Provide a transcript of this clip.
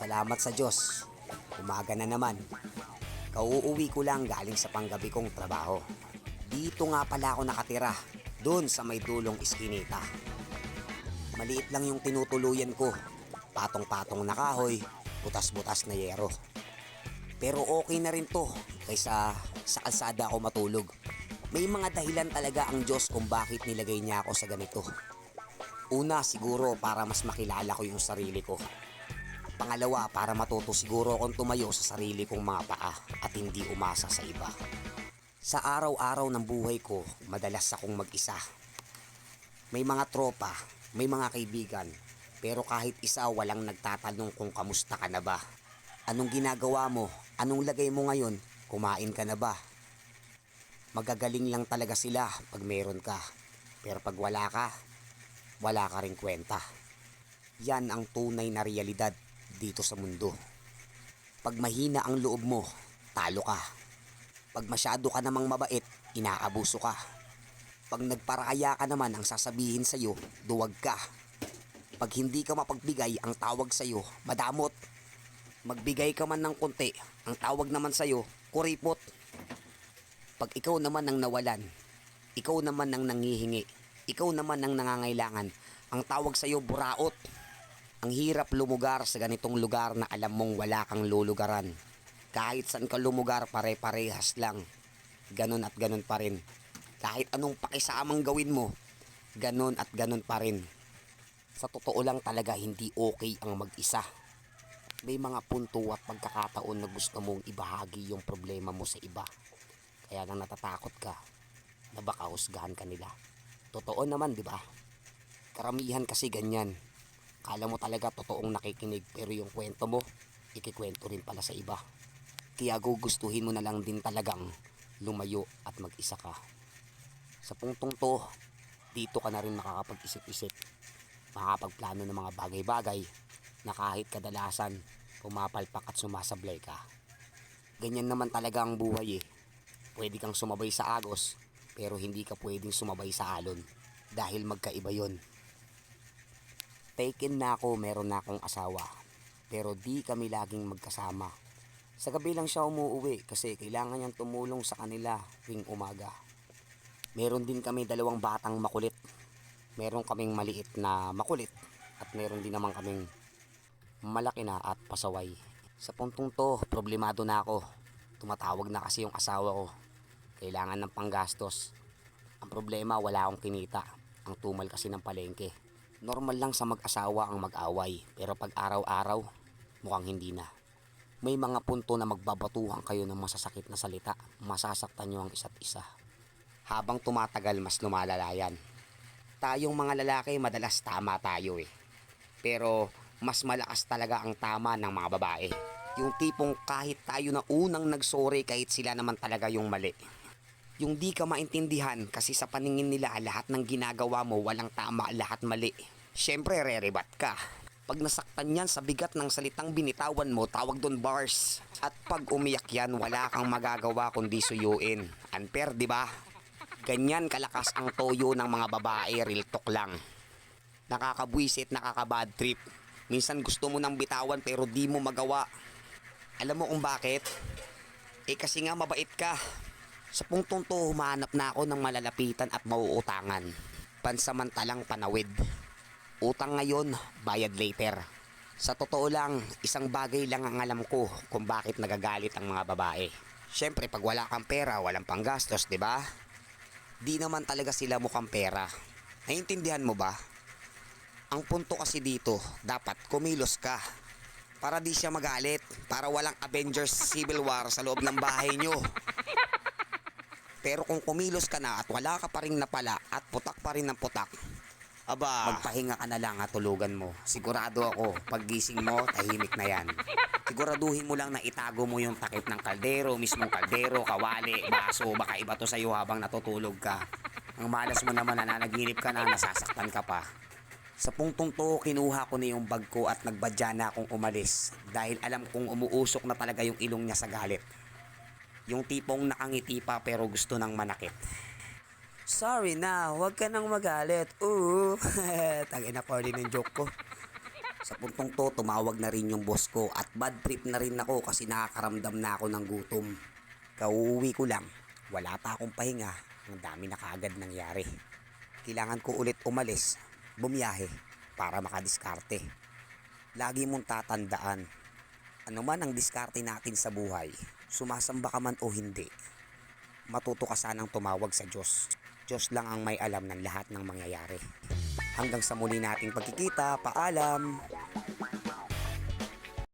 Salamat sa Diyos. Umaga na naman. Kauuwi ko lang galing sa panggabi kong trabaho. Dito nga pala ako nakatira, doon sa may dulong iskinita. Maliit lang yung tinutuluyan ko. Patong-patong na kahoy, butas-butas na yero. Pero okay na rin to kaysa sa kalsada ako matulog. May mga dahilan talaga ang Diyos kung bakit nilagay niya ako sa ganito. Una siguro para mas makilala ko yung sarili ko. Pangalawa para matuto siguro akong tumayo sa sarili kong mga paa at hindi umasa sa iba. Sa araw-araw ng buhay ko, madalas akong mag-isa. May mga tropa, may mga kaibigan, pero kahit isa walang nagtatanong kung kamusta ka na ba. Anong ginagawa mo? Anong lagay mo ngayon? Kumain ka na ba? Magagaling lang talaga sila pag meron ka. Pero pag wala ka, wala ka rin kwenta. Yan ang tunay na realidad dito sa mundo. Pag mahina ang loob mo, talo ka. Pag masyado ka namang mabait, inaabuso ka. Pag nagparaya ka naman ang sasabihin sa'yo, duwag ka. Pag hindi ka mapagbigay, ang tawag sa'yo, madamot. Magbigay ka man ng konti, ang tawag naman sa'yo, kuripot. Pag ikaw naman ang nawalan, ikaw naman ang nangihingi, ikaw naman ang nangangailangan, ang tawag sa'yo, buraot. Ang hirap lumugar sa ganitong lugar na alam mong wala kang lulugaran. Kahit saan ka lumugar, pare-parehas lang. Ganon at ganon pa rin. Kahit anong pakisamang gawin mo, ganon at ganon pa rin. Sa totoo lang talaga hindi okay ang mag-isa. May mga punto at pagkakataon na gusto mong ibahagi yung problema mo sa iba. Kaya lang natatakot ka na baka husgahan ka nila. Totoo naman, di ba? Karamihan kasi ganyan. Kala mo talaga totoong nakikinig pero yung kwento mo, ikikwento rin pala sa iba. Kaya gugustuhin mo na lang din talagang lumayo at mag-isa ka. Sa punktong to, dito ka na rin makakapag-isip-isip. Makakapagplano ng mga bagay-bagay na kahit kadalasan pumapalpak at sumasablay ka. Ganyan naman talaga ang buhay eh. Pwede kang sumabay sa agos pero hindi ka pwedeng sumabay sa alon dahil magkaiba yon. Taken na ako, meron na akong asawa. Pero di kami laging magkasama. Sa gabi lang siya umuuwi kasi kailangan niyang tumulong sa kanila tuwing umaga. Meron din kami dalawang batang makulit. Meron kaming maliit na makulit at meron din naman kaming malaki na at pasaway. Sa puntong to, problemado na ako. Tumatawag na kasi yung asawa ko. Kailangan ng panggastos. Ang problema, wala akong kinita. Ang tumal kasi ng palengke. Normal lang sa mag-asawa ang mag-away, pero pag araw-araw, mukhang hindi na. May mga punto na magbabatuhan kayo ng masasakit na salita, masasaktan nyo ang isa't isa. Habang tumatagal, mas lumalala yan. Tayong mga lalaki, madalas tama tayo eh. Pero mas malakas talaga ang tama ng mga babae. Yung tipong kahit tayo na unang nagsorry kahit sila naman talaga yung mali. Yung di ka maintindihan kasi sa paningin nila lahat ng ginagawa mo walang tama, lahat mali. Siyempre, rerebat ka. Pag nasaktan yan sa bigat ng salitang binitawan mo, tawag doon bars. At pag umiyak yan, wala kang magagawa kundi suyuin. Unfair, di ba? Ganyan kalakas ang toyo ng mga babae, real talk lang. Nakakabwisit, nakakabad trip. Minsan gusto mo nang bitawan pero di mo magawa. Alam mo kung bakit? Eh kasi nga mabait ka. Sa punktong to, humanap na ako ng malalapitan at mauutangan. Pansamantalang panawid. Utang ngayon, bayad later. Sa totoo lang, isang bagay lang ang alam ko kung bakit nagagalit ang mga babae. Siyempre, pag wala kang pera, walang panggastos, di ba? Di naman talaga sila mukhang pera. Naiintindihan mo ba? Ang punto kasi dito, dapat kumilos ka. Para di siya magalit, para walang Avengers Civil War sa loob ng bahay nyo. Pero kung kumilos ka na at wala ka pa rin napala at putak pa rin ng putak, aba, magpahinga ka na lang at tulugan mo. Sigurado ako, paggising mo, tahimik na yan. Siguraduhin mo lang na itago mo yung takip ng kaldero, mismong kaldero, kawali, baso, baka iba to sa'yo habang natutulog ka. Ang malas mo naman na nanaginip ka na, nasasaktan ka pa. Sa punktong to, kinuha ko na yung bag ko at nagbadya na akong umalis dahil alam kong umuusok na talaga yung ilong niya sa galit. Yung tipong nakangiti pa pero gusto nang manakit. Sorry na, huwag ka nang magalit. Oo. Tangin na corny ng joke ko. Sa puntong to, tumawag na rin yung boss ko at bad trip na rin ako kasi nakakaramdam na ako ng gutom. Kauuwi ko lang, wala pa akong pahinga, ang dami na kaagad nangyari. Kailangan ko ulit umalis, bumiyahe, para makadiskarte. Lagi mong tatandaan, ano man ang diskarte natin sa buhay, sumasamba ka man o hindi, matuto ka sanang tumawag sa Diyos. Diyos lang ang may alam ng lahat ng mangyayari. Hanggang sa muli nating pagkikita, paalam!